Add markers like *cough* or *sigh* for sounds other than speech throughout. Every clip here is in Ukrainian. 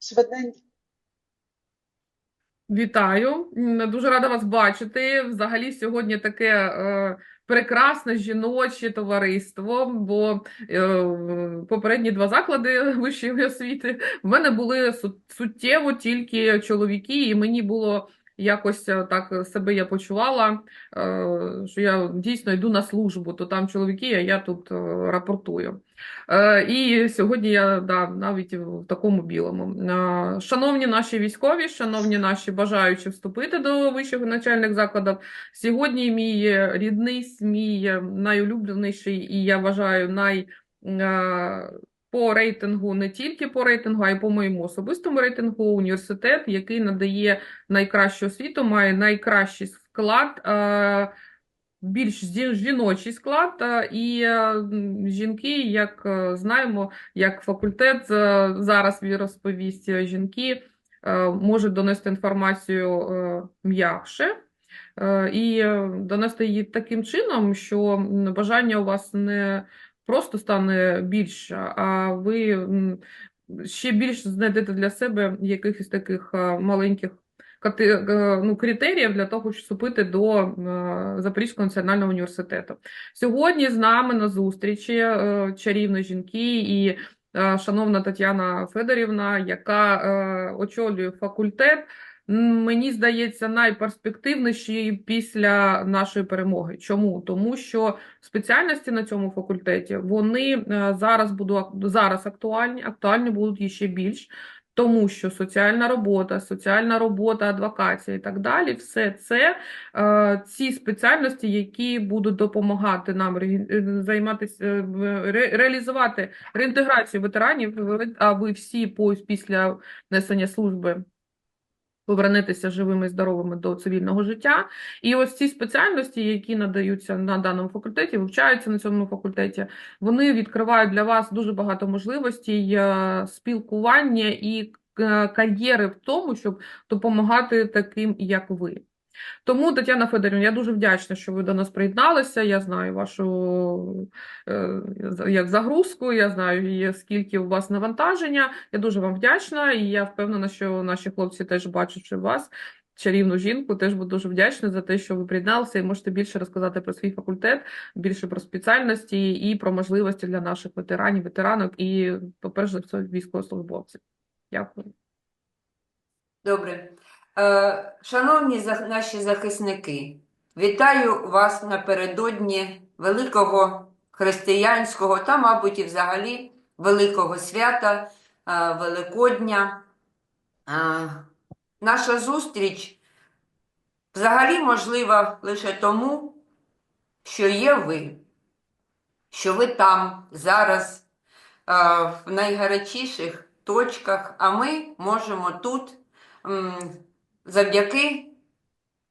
швиденько. Вітаю, дуже рада вас бачити. Взагалі, сьогодні таке е, прекрасне жіноче товариство, бо е, попередні два заклади *laughs* вищої освіти в мене були суттєво тільки чоловіки, і мені було якось е, так себе я почувала, е, що я дійсно йду на службу, то там чоловіки, а я тут е, рапортую. Е, І сьогодні я да, навіть в такому білому. Е, Шановні наші військові, шановні наші бажаючі вступити до вищих навчальних закладів, сьогодні мій рідний, мій найулюбленіший і я вважаю най е, по рейтингу не тільки по рейтингу, а й по моєму особистому рейтингу університет, який надає найкращу освіту, має найкращий склад. Більш жіночий склад, е, і е, жінки, як е, знаємо, як факультет зараз розповість, жінки можуть донести інформацію м'якше. І донести її таким чином, що бажання у вас не просто стане більше, а ви ще більш знайдете для себе якихось таких маленьких ну, критеріїв для того, щоб вступити до е, Запорізького національного університету. Сьогодні з нами на зустрічі е, чарівні жінки і е, шановна Тетяна Федорівна, яка е, очолює факультет. Мені здається, найперспективніший після нашої перемоги. Чому? Тому що спеціальності на цьому факультеті вони е, зараз будуть зараз актуальні, актуальні будуть іще більш. Тому що соціальна робота, соціальна робота, адвокація і так далі, все це е, ці спеціальності, які будуть допомагати нам е, займатися, е, ре- реалізувати реінтеграцію ветеранів, а ви всі по- після несення служби повернетеся живими і здоровими до цивільного життя. І ось ці спеціальності, які надаються на даному факультеті, вивчаються на цьому факультеті, вони відкривають для вас дуже багато можливостей е, спілкування і е, кар'єри в тому, щоб допомагати таким, як ви. Тому, Тетяна Федорівна, я дуже вдячна, що ви до нас приєдналися. Я знаю вашу е, як загрузку, я знаю, скільки у вас навантаження. Я дуже вам вдячна, і я впевнена, що наші хлопці теж бачать вас, чарівну жінку, теж буду дуже вдячна за те, що ви приєдналися і можете більше розказати про свій факультет, більше про спеціальності і про можливості для наших ветеранів, ветеранок і, по-перше, за все, військовослужбовців. Дякую. Добре. Е, Шановні наші захисники, вітаю вас напередодні великого християнського та, мабуть, і взагалі великого свята е, Великодня. Е, Наша зустріч взагалі можлива лише тому, що є ви, що ви там зараз в найгарячіших точках, а ми можемо тут завдяки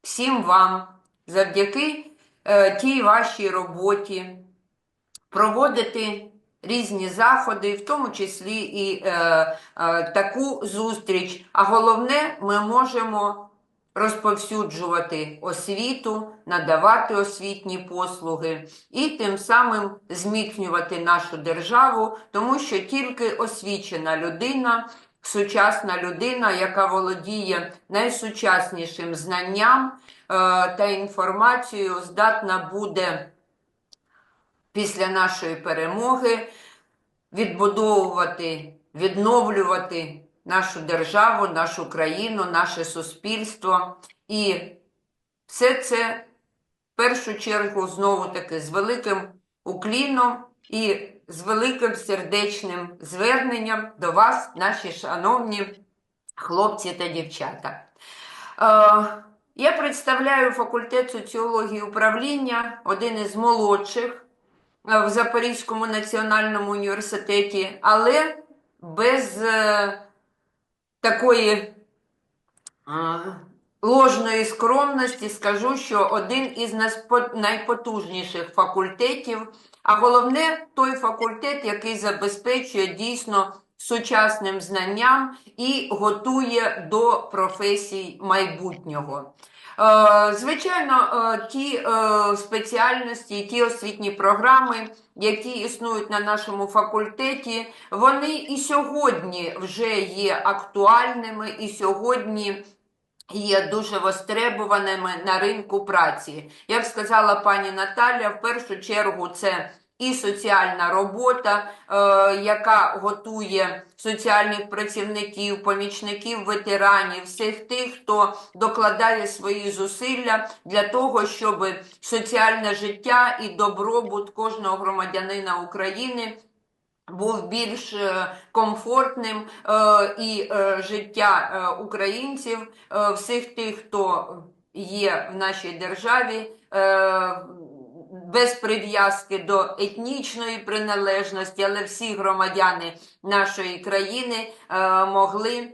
всім вам, завдяки е, тій вашій роботі проводити різні заходи, в тому числі і е, е, таку зустріч. А головне, ми можемо розповсюджувати освіту, надавати освітні послуги і тим самим зміцнювати нашу державу, тому що тільки освічена людина, сучасна людина, яка володіє найсучаснішим знанням е, та інформацією, здатна буде після нашої перемоги відбудовувати, відновлювати нашу державу, нашу країну, наше суспільство. І все це в першу чергу знову таки з великим укліном і з великим сердечним зверненням до вас, наші шановні хлопці та дівчата. Е, я представляю факультет соціології управління, один із молодших е, в Запорізькому національному університеті, але без е, такої ложної скромності скажу, що один із найпотужніших факультетів, а головне той факультет, який забезпечує дійсно сучасним знанням і готує до професій майбутнього. Е, Звичайно, е, ті е, спеціальності, ті освітні програми, які існують на нашому факультеті, вони і сьогодні вже є актуальними, і сьогодні є дуже востребованими на ринку праці. Як сказала пані Наталя, в першу чергу це і соціальна робота, е, яка готує соціальних працівників, помічників, ветеранів, всіх тих, хто докладає свої зусилля для того, щоб соціальне життя і добробут кожного громадянина України був більш е, комфортним е, і е, життя українців, всіх тих, хто є в нашій державі, без прив'язки до етнічної приналежності, але всі громадяни нашої країни е, могли.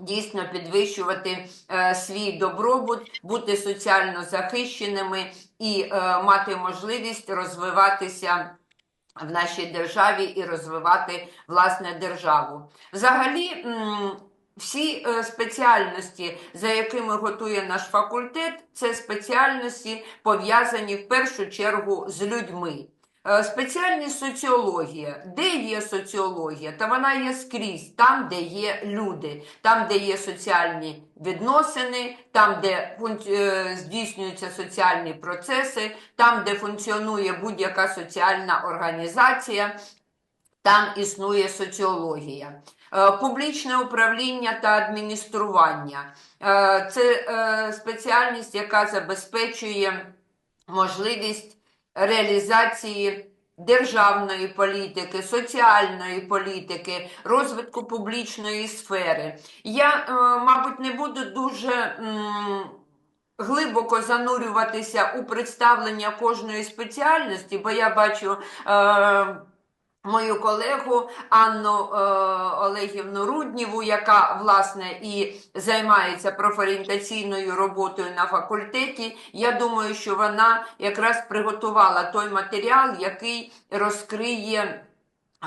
Дійсно підвищувати е, свій добробут, бути соціально захищеними і е, мати можливість розвиватися в нашій державі і розвивати власне державу. Взагалі, всі е, спеціальності, за якими готує наш факультет, це спеціальності пов'язані в першу чергу з людьми. Е, Спеціальність соціологія. Де є соціологія? Та вона є скрізь, там, де є люди, там, де є соціальні відносини, там, де е, здійснюються соціальні процеси, там, де функціонує будь-яка соціальна організація, там існує соціологія. Е, Публічне управління та адміністрування це спеціальність, яка забезпечує можливість реалізації державної політики, соціальної політики, розвитку публічної сфери. Я, е, мабуть, не буду дуже. Глибоко занурюватися у представлення кожної спеціальності, бо я бачу е, мою колегу Анну е, Олегівну Руднєву, яка власне і займається профорієнтаційною роботою на факультеті. Я думаю, що вона якраз приготувала той матеріал, який розкриє.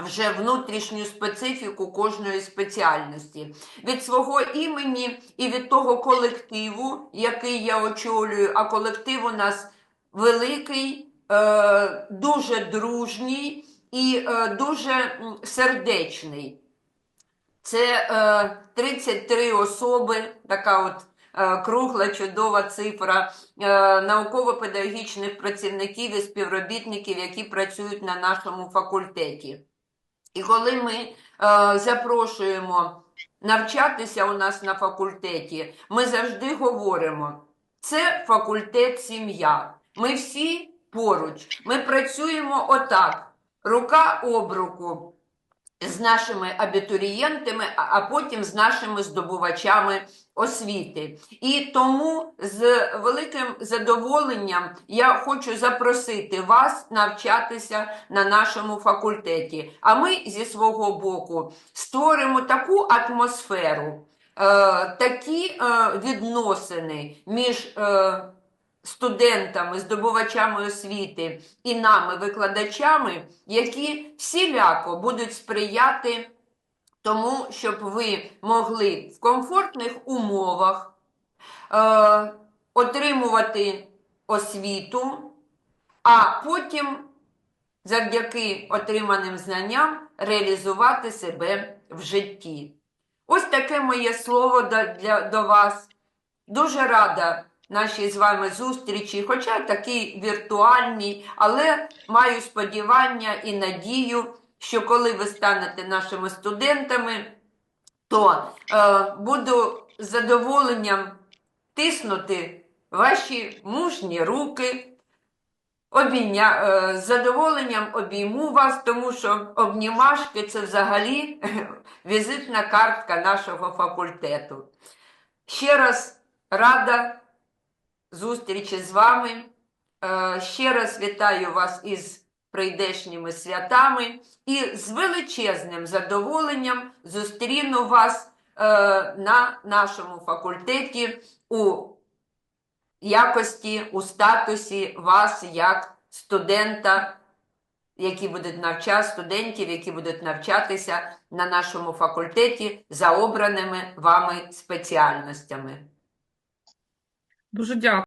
Вже внутрішню специфіку кожної спеціальності від свого імені і від того колективу, який я очолюю, а колектив у нас великий, е, дуже дружній і е, дуже сердечний. Це е, 33 особи, така от е, кругла, чудова цифра е, науково-педагогічних працівників і співробітників, які працюють на нашому факультеті. І коли ми е, запрошуємо навчатися у нас на факультеті, ми завжди говоримо: це факультет сім'я. Ми всі поруч. Ми працюємо отак, рука об руку з нашими абітурієнтами, а потім з нашими здобувачами освіти. І тому з великим задоволенням я хочу запросити вас навчатися на нашому факультеті. А ми зі свого боку створимо таку атмосферу, е, такі е, відносини між. Студентами, здобувачами освіти і нами, викладачами, які всіляко будуть сприяти тому, щоб ви могли в комфортних умовах е, отримувати освіту, а потім завдяки отриманим знанням реалізувати себе в житті. Ось таке моє слово до, для, до вас. Дуже рада нашій з вами зустрічі, хоча такий віртуальній, але маю сподівання і надію, що коли ви станете нашими студентами, то е, буду з задоволенням тиснути ваші мужні руки. Обійня... е, З задоволенням обійму вас, тому що обнімашки це взагалі *laughs* візитна картка нашого факультету. Ще раз рада зустрічі з вами. Е, Ще раз вітаю вас із прийдешніми святами і з величезним задоволенням зустріну вас е, на нашому факультеті у якості, у статусі вас як студента, які будуть навчати, студентів, які будуть навчатися на нашому факультеті за обраними вами спеціальностями. Дуже дякую.